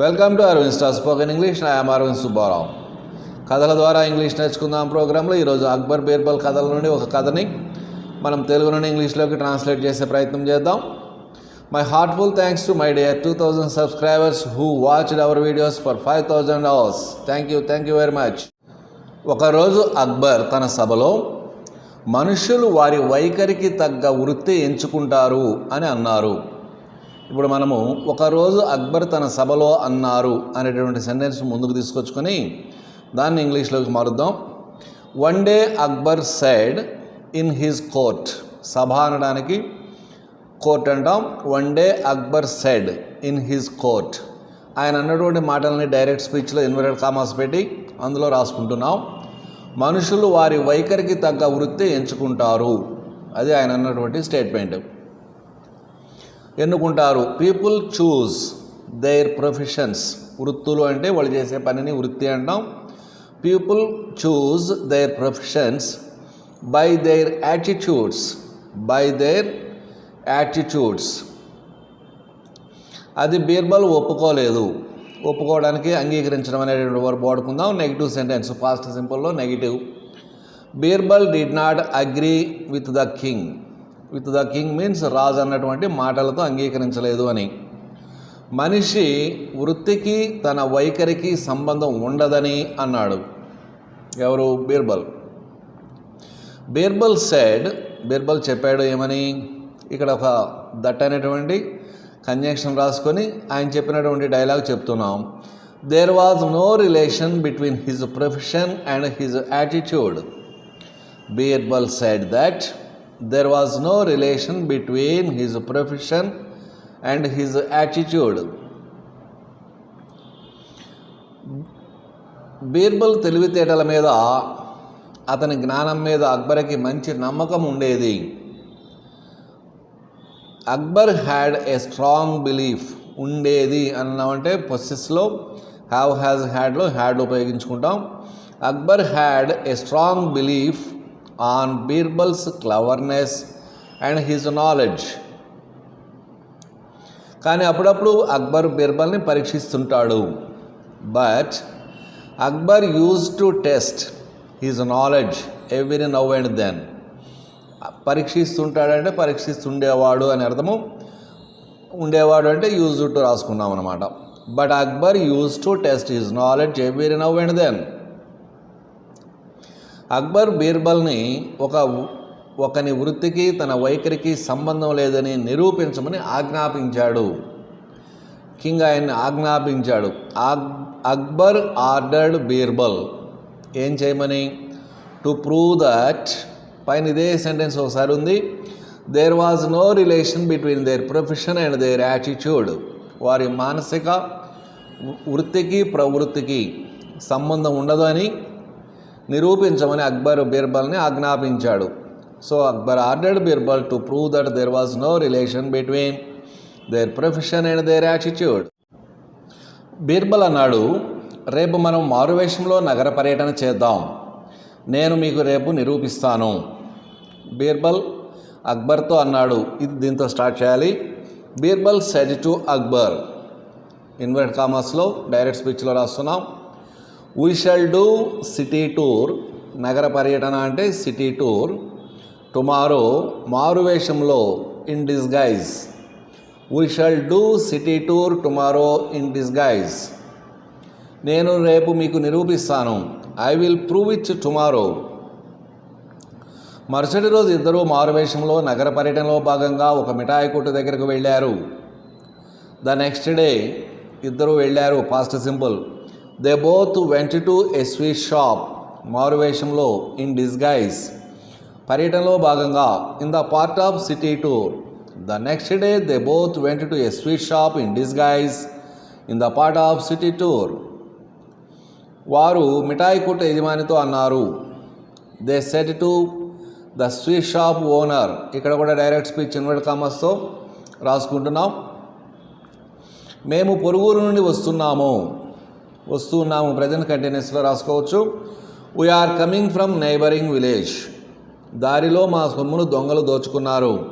Welcome to Aravind star spoken English I'm Aravind Subbarao కథల ద్వారా English నేర్చుకుందాం ప్రోగ్రాంలో ఈరోజు అక్బర్ బీర్బల్ కథల నుండి ఒక కథని మనం తెలుగు నుండి ఇంగ్లీష్లోకి ట్రాన్స్లేట్ చేసే ప్రయత్నం చేద్దాం. My heartful thanks to my dear two thousand subscribers who watched our videos for five thousand hours thank you thank you very much ఒకరోజు అక్బర్ తన సభలో మనుషులు వారి వైఖరికి తగ్గ వృత్తి ఎంచుకుంటారు అని అన్నారు. ఇప్పుడు మనము ఒకరోజు అక్బర్ తన సభలో అన్నారు అనేటువంటి సెంటెన్స్ ముందుకు తీసుకొచ్చుకొని దాన్ని ఇంగ్లీష్లోకి మారుద్దాం. One day Akbar said in his court సభ అనడానికి కోర్ట్ అంటాం. One day Akbar said in his court ఆయన అన్నటువంటి మాటల్ని డైరెక్ట్ స్పీచ్లో ఇన్వర్టెడ్ కామాస్ పెట్టి అందులో రాసుకుంటున్నాం. మనుషులు వారి వైఖరికి తగ్గ వృత్తి ఎంచుకుంటారు. అది ఆయన అన్నటువంటి స్టేట్మెంట్ ఎన్నుకుంటారు? పీపుల్ చూస్ దేర్ ప్రొఫెషన్స్ వృత్తులు అంటే వాళ్ళు చేసే పనిని వృత్తి అంటాం. People choose their professions by their attitudes by their attitudes అది బీర్బల్ ఒప్పుకోలేదు. ఒప్పుకోవడానికి అంగీకరించడం అనేటువంటి వర్బ్ వాడుకుందాం. Negative sentence past సింపుల్లో negative Birbal did not agree with the king with the king means రాజు అన్నటువంటి మాటలతో అంగీకరించలేదు అని. మనిషి వృత్తికి తన వైఖరికి సంబంధం ఉండదని అన్నాడు. ఎవరు? బీర్బల్. బీర్బల్ సెడ్ బీర్బల్ చెప్పాడు ఏమని? ఇక్కడ ఒక దట్ అనేటువంటి కన్జంక్షన్ రాసుకొని ఆయన చెప్పినటువంటి డైలాగ్ చెప్తున్నాం. There was no relation between his profession and his attitude Birbal said that there was no relation between his profession and his attitude Birbal తెలివితేటల మీద అతని జ్ఞానం మీద అక్బర్కి మంచి నమ్మకం ఉండేది. Akbar had a strong belief ఉండేది అన్నామంటే పొసెస్లో హ్యావ్ హ్యాజ్ హ్యాడ్లో had ఉపయోగించుకుంటాం. Akbar had a strong belief on Birbal's cleverness and his knowledge. కానీ అప్పుడప్పుడు అక్బర్ బీర్బల్ని పరీక్షిస్తుంటాడు. But Akbar use to test his knowledge every now and then. పరీక్షిస్తుంటాడంటే పరీక్షిస్తుండేవాడు అని అర్థము. ఉండేవాడు అంటే యూజ్ టు రాసుకున్నాం అనమాట but Akbar use to test his knowledge every now and then. Akbar బీర్బల్ని ఒక ఒకని వృత్తికి తన వైఖరికి సంబంధం లేదని నిరూపించమని ఆజ్ఞాపించాడు. కింగ్ ఆయన్ని ఆజ్ఞాపించాడు. అక్బర్ ఆర్డర్డ్ బీర్బల్. ఏం చేయమని? టు ప్రూవ్ దట్ పైన ఇదే సెంటెన్స్ ఒకసారి ఉంది. There was no relation between their profession and their attitude వారి మానసిక వృత్తికి ప్రవృత్తికి సంబంధం ఉండదు అని నిరూపించమని అక్బర్ బీర్బల్ని ఆజ్ఞాపించాడు. So Akbar ordered Birbal to prove that there was no relation between their profession and their attitude Birbal అన్నాడు రేపు మనం మారువేషంలో నగర పర్యటన చేద్దాం. నేను మీకు రేపు నిరూపిస్తాను. బీర్బల్ అక్బర్తో అన్నాడు ఇది దీంతో స్టార్ట్ చేయాలి. Birbal said to Akbar invert కామర్స్లో డైరెక్ట్ స్పీచ్లో రాస్తున్నాం. We shall do city tour నగర పర్యటన అంటే సిటీ టూర్ టుమారో మారువేషంలో in disguise we shall do city tour tomorrow in disguise నేను రేపు మీకు నిరూపిస్తాను. I will prove it tomorrow మరుసటి రోజు ఇద్దరూ మారువేషంలో నగర పర్యటనలో భాగంగా ఒక మిఠాయి కొట్టు దగ్గరకు వెళ్ళారు. ద నెక్స్ట్ డే ఇద్దరు వెళ్ళారు. Past simple they both went to a sweet shop మారువేషంలో ఇన్ డిస్గైజ్ పర్యటనలో భాగంగా in the part of city tour the next day they both went to a sweet shop in disguise in the part of city tour వారు మిఠాయి కొట్టు యజమానితో అన్నారు. They said to the sweet shop owner ఇక్కడ కూడా direct speech invert కామర్స్తో రాసుకుంటున్నాం. మేము పొరుగురు నుండి వస్తున్నాము. వస్తున్నాము. ప్రజెంట్ కంటిన్యూస్లో రాసుకోవచ్చు. We are coming from neighbouring village దారిలో మా సొమ్మును దొంగలు దోచుకున్నారు.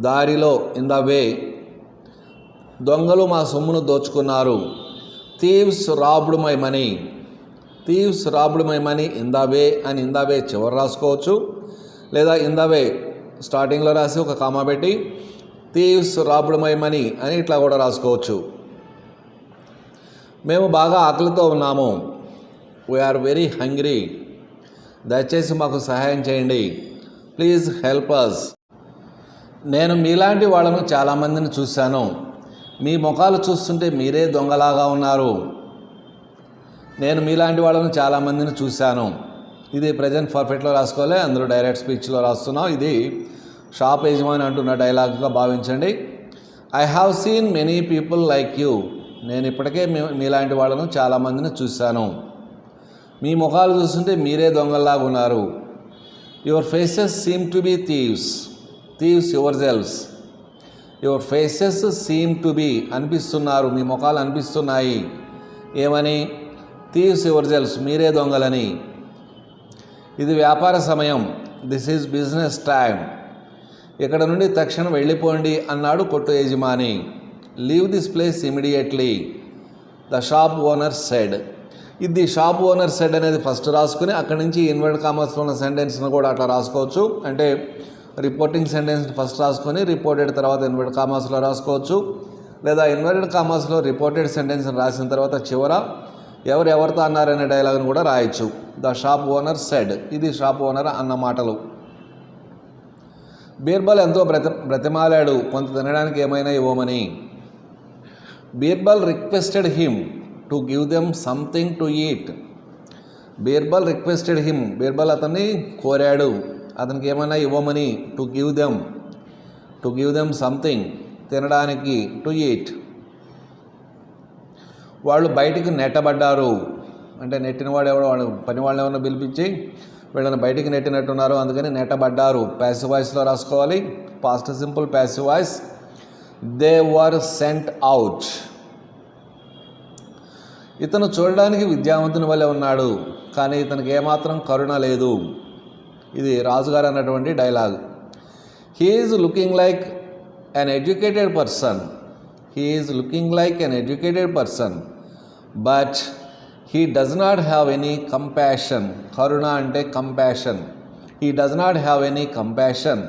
దారిలో ఇన్ ద వే దొంగలు మా సొమ్మును దోచుకున్నారు. Thieves robbed my money thieves robbed my money in the way అని ఇన్ ద వే చివరి రాసుకోవచ్చు. లేదా ఇన్ ద వే స్టార్టింగ్లో రాసి ఒక కామా పెట్టి థీవ్స్ రాబ్డ్ మై మనీ అని ఇట్లా కూడా రాసుకోవచ్చు. మేము బాగా ఆకలితో ఉన్నాము. వీఆర్ వెరీ హంగ్రీ దయచేసి మాకు సహాయం చేయండి. ప్లీజ్ హెల్ప్ అస్ నేను మీలాంటి వాళ్ళను చాలామందిని చూశాను. మీ ముఖాలు చూస్తుంటే మీరే దొంగలాగా ఉన్నారు. నేను మీలాంటి వాళ్ళను చాలామందిని చూశాను. ఇది ప్రజెంట్ పర్ఫెక్ట్లో రాసుకోవాలి అందరూ డైరెక్ట్ స్పీచ్లో రాస్తున్నాం ఇది షాప్ యజమాని అంటున్న డైలాగ్గా భావించండి. I have seen many people like you నేను ఇప్పటికే మీ మీలాంటి వాళ్ళను చాలామందిని చూశాను. మీ ముఖాలు చూస్తుంటే మీరే దొంగల్లాగా ఉన్నారు. Your faces seem to be thieves thieves your selves your faces seem to be అనిపిస్తున్నారు. మీ ముఖాలు అనిపిస్తున్నాయి. ఏమని? థీవ్స్ యువర్ సెల్స్ మీరే దొంగలని. ఇది వ్యాపార సమయం. దిస్ ఈజ్ బిజినెస్ టైం ఇక్కడ నుండి తక్షణం వెళ్ళిపోండి అన్నాడు కొట్టు యజమాని. Leave this place immediately the shop owner said ఇది షాప్ ఓనర్ సెడ్ అనేది ఫస్ట్ రాసుకుని అక్కడి నుంచి ఇన్వర్డ్ కామర్స్లో ఉన్న సెంటెన్స్ను కూడా అట్లా రాసుకోవచ్చు. అంటే రిపోర్టింగ్ సెంటెన్స్ ఫస్ట్ రాసుకొని రిపోర్టెడ్ తర్వాత ఇన్వర్డ్ కామర్స్లో రాసుకోవచ్చు. లేదా ఇన్వర్టెడ్ కామర్స్లో రిపోర్టెడ్ సెంటెన్స్ రాసిన తర్వాత చివర ఎవరు ఎవరితో అన్నారనే డైలాగ్ను కూడా రాయొచ్చు. ద షాప్ ఓనర్ సెడ్ ఇది షాప్ ఓనర్ అన్న మాటలు. బీర్బల్ ఎంతో బ్రత బ్రతిమాలాడు. కొంత తినడానికి ఏమైనా ఇవ్వమని. Birbal requested him to give them something to eat Birbal requested him Birbal అతన్ని కోరాడు. అతనికి ఏమైనా ఇవ్వమని to give them to give them something తినడానికి టు ఈట్ వాళ్ళు బయటికి నెట్టబడ్డారు. అంటే నెట్టినవాడు ఎవడో వాళ్ళు పని వాళ్ళని ఎవరినో పిలిపించి వీళ్ళని బయటికి నెట్టినట్టున్నారు. అందుకని నెట్టబడ్డారు. ప్యాసివ్ వాయిస్లో రాసుకోవాలి. Past simple passive voice they were sent out ఇతను చూడడానికి విద్యావంతుని వల్లే ఉన్నాడు కానీ ఇతనికి ఏమాత్రం కరుణ లేదు. ఇది రాజుగారు అన్నటువంటి dialogue he's looking like an educated person he's looking like an educated person but he does not have any compassion కరుణ అంటే compassion he does not have any compassion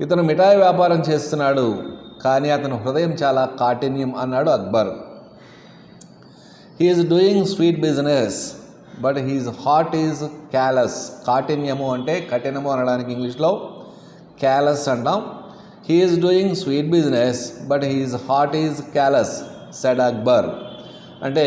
ఇతను మిఠాయి వ్యాపారం చేస్తున్నాడు కానీ అతని హృదయం చాలా కాఠిన్యం అన్నాడు Akbar. He's doing sweet business but his heart is callous కాఠిన్యము అంటే కఠినము అనడానికి ఇంగ్లీష్లో క్యాలస్ అంటాం. He's doing sweet business but his heart is callous said Akbar. అంటే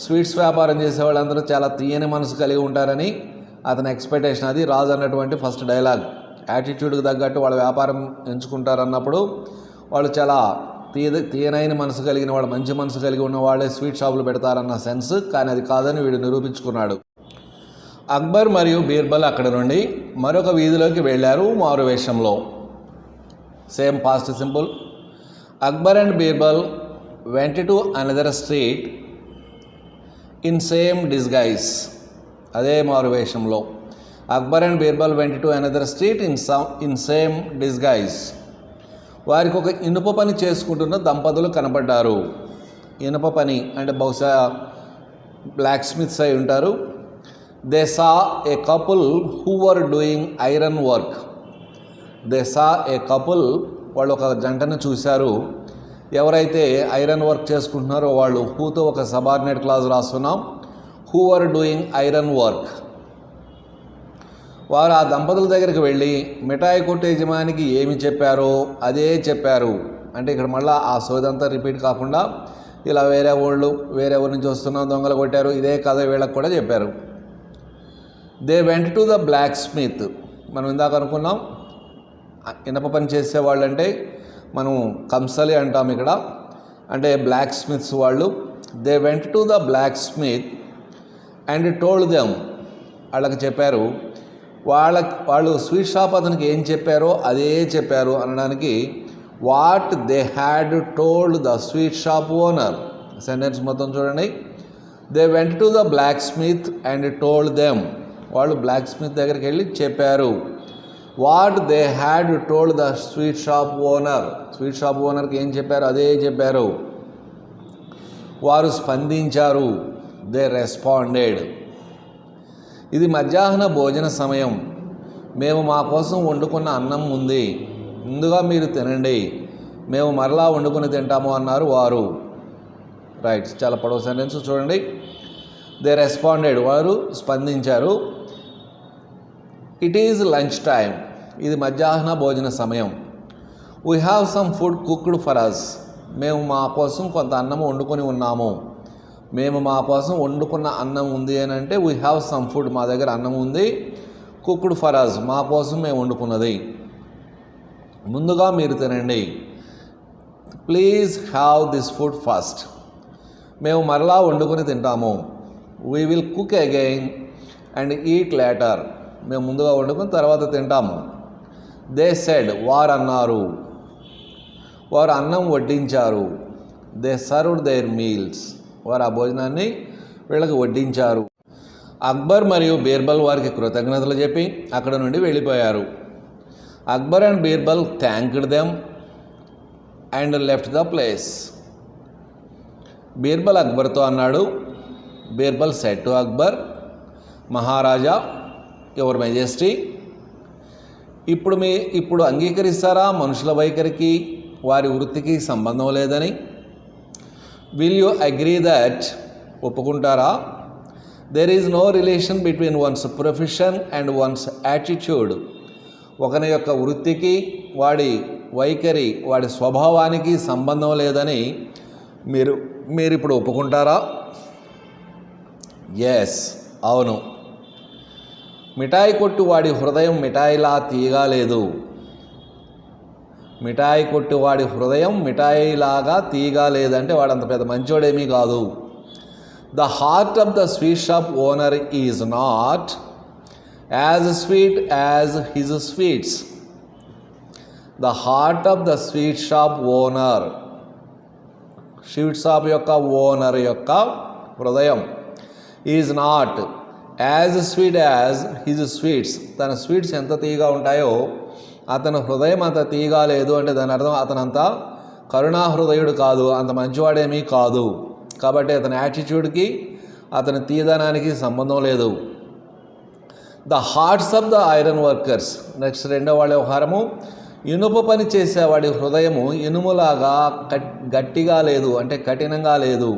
స్వీట్స్ వ్యాపారం చేసే వాళ్ళందరూ చాలా తీయని మనసు కలిగి ఉంటారని అతని ఎక్స్పెక్టేషన్ అది. రాజు అన్నటువంటి ఫస్ట్ డైలాగ్ యాటిట్యూడ్కి తగ్గట్టు వాళ్ళ వ్యాపారం ఎంచుకుంటారన్నప్పుడు వాళ్ళు చాలా తీయ తీయనైన మనసు కలిగిన వాళ్ళు మంచి మనసు కలిగి ఉన్న వాళ్ళే స్వీట్ షాపులు పెడతారన్న సెన్స్ కానీ అది కాదని వీడు నిరూపించుకున్నాడు. అక్బర్ మరియు బీర్బల్ అక్కడ నుండి మరొక వీధిలోకి వెళ్ళారు మారు వేషంలో. Same past simple Akbar and Birbal went to another street in same disguise అదే మారు వేషంలో. Akbar and Birbal went to another street in some in same disguise వారికి ఒక ఇనుప పని చేసుకుంటున్న దంపతులు కనపడ్డారు ఇనుప పని అంటే బహుశా బ్లాక్ స్మిత్స్ అయి ఉంటారు. They saw a couple who were doing iron work they saw a couple వాళ్ళు ఒక జంటను చూశారు. ఎవరైతే ఐరన్ వర్క్ చేసుకుంటున్నారో వాళ్ళు హూతో ఒక సబార్డినేట్ క్లాజ్ రాస్తున్నాం. Who are doing iron work వారు ఆ దంపతుల దగ్గరికి వెళ్ళి మిఠాయి కొట్టు యజమానికి ఏమి చెప్పారో అదే చెప్పారు. అంటే ఇక్కడ మళ్ళీ ఆ సోదంతా రిపీట్ కాకుండా ఇలా వేరే వాళ్ళు వేరే ఊరి నుంచి వస్తున్నా దొంగలు కొట్టారు ఇదే కథ వీళ్ళకి కూడా చెప్పారు. They went to the blacksmith మనం ఇందాక అనుకున్నాం ఇనప పని చేసేవాళ్ళు అంటే మనం కంసలి అంటాం ఇక్కడ. అంటే బ్లాక్ స్మిత్స్ వాళ్ళు. They went to the blacksmith and told them వాళ్ళకి చెప్పారు వాళ్ళ వాళ్ళు స్వీట్ షాప్ అతనికి ఏం చెప్పారో అదే చెప్పారు అనడానికి what they had told the sweet shop owner. Sentence మొత్తం చూడండి. They went to the blacksmith and told them. వాళ్ళు బ్లాక్ స్మిత్ దగ్గరికి వెళ్ళి చెప్పారు what they had told the sweet shop owner. Sweet shop ఓనర్కి ఏం చెప్పారు అదే చెప్పారు. వారు స్పందించారు. They responded. ఇది మధ్యాహ్న భోజన సమయం. మేము మా కోసం వండుకున్న అన్నం ఉంది. ముందుగా మీరు తినండి. మేము మరలా వండుకొని తింటాము అన్నారు వారు. రైట్ చాలా పొడవు సెంటెన్స్ చూడండి. They responded. వారు స్పందించారు. ఇట్ ఈజ్ లంచ్ టైం ఇది మధ్యాహ్న భోజన సమయం. We have some food cooked for us. మేము మా కోసం కొంత అన్నం వండుకొని ఉన్నాము. మేము మా కోసం వండుకున్న అన్నం ఉంది అని అంటే వీ హ్యావ్ సమ్ ఫుడ్ మా దగ్గర అన్నం ఉంది కుక్డ్ ఫర్ మా కోసం మేము వండుకున్నది. ముందుగా మీరు తినండి. Please have this food first మేము మరలా వండుకొని తింటాము. We will cook again and eat later మేము ముందుగా వండుకొని తర్వాత తింటాము. దే సెడ్ వారు అన్నారు. వారు అన్నం వడ్డించారు. దే సర్వ్డ్ దేర్ మీల్స్ వారు ఆ భోజనాన్ని వీళ్ళకి వడ్డించారు. అక్బర్ మరియు బీర్బల్ వారికి కృతజ్ఞతలు చెప్పి అక్కడ నుండి వెళ్ళిపోయారు. Akbar and Birbal thanked them and left the place Birbal అక్బర్తో అన్నాడు Birbal said to Akbar Maharaja your majesty ఇప్పుడు మీ ఇప్పుడు అంగీకరిస్తారా మనుషుల వైఖరికి? వారి వృత్తికి సంబంధం లేదని విల్ యూ అగ్రీ దట్ ఒప్పుకుంటారా? There is no relation between one's profession and one's attitude ఒకని యొక్క వృత్తికి వాడి వైఖరి వాడి స్వభావానికి సంబంధం లేదని మీరు మీరు ఇప్పుడు ఒప్పుకుంటారా? ఎస్ అవును. మిఠాయి కొట్టు వాడి హృదయం మిఠాయిలా తీయగా లేదు. మిఠాయి కొట్టు వాడి హృదయం మిఠాయిలాగా తీగా లేదంటే వాడు అంత పెద్ద మంచోడేమీ కాదు. The heart of the sweet shop owner is not as sweet as his sweets the heart of the sweet shop owner sweet shop యొక్క ఓనర్ యొక్క హృదయం is not as sweet as his sweets తన sweets ఎంత తీగా ఉంటాయో అతని హృదయం అంత తీయగా లేదు అంటే దాని అర్థం అతనంత కరుణాహృదయుడు కరుణా హృదయుడు కాదు అంత మంచివాడేమీ కాదు. కాబట్టి అతని యాటిట్యూడ్కి అతని తీయదనానికి సంబంధం లేదు. The hearts of the iron workers next రెండో వాళ్ళ వ్యవహారము ఇనుప పని చేసేవాడి హృదయము ఇనుములాగా కట్ గట్టిగా లేదు అంటే కఠినంగా లేదు.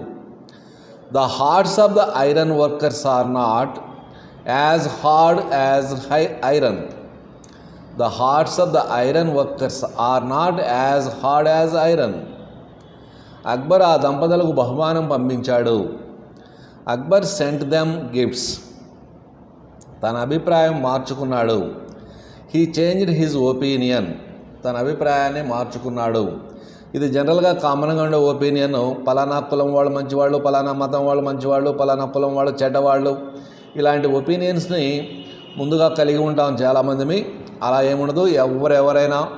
The hearts of the iron workers are not as hard as high iron the hearts of the iron workers are not as hard as iron Akbar ఆ దంపతులకు బహుమానం పంపించాడు. అక్బర్ సెంట్ దెమ్ గిఫ్ట్స్ తన అభిప్రాయం మార్చుకున్నాడు. హీ చేంజ్డ్ హిజ్ ఒపీనియన్ తన అభిప్రాయాన్ని మార్చుకున్నాడు. ఇది జనరల్గా కామన్గా ఉండే ఒపీనియన్ పలానా కులం వాళ్ళు మంచివాళ్ళు పలానా మతం వాళ్ళు మంచివాళ్ళు పలానా కులం వాళ్ళు చెడ్డవాళ్ళు. ఇలాంటి ఒపీనియన్స్ని ముందుగా కలిగి ఉంటాం చాలామందిమి అలా ఏముండదు. ఎవరెవరైనా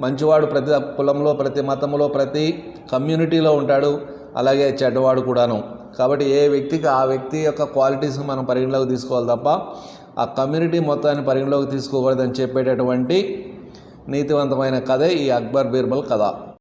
మంచివాడు ప్రతి కులంలో ప్రతి మతంలో ప్రతి కమ్యూనిటీలో ఉంటాడు. అలాగే చెడ్డవాడు కూడాను. కాబట్టి ఏ వ్యక్తికి ఆ వ్యక్తి యొక్క క్వాలిటీస్ని మనం పరిగణలోకి తీసుకోవాలి తప్ప ఆ కమ్యూనిటీ మొత్తాన్ని పరిగణలోకి తీసుకోకూడదని చెప్పేటటువంటి నీతివంతమైన కథే ఈ అక్బర్ బీర్బల్ కథ.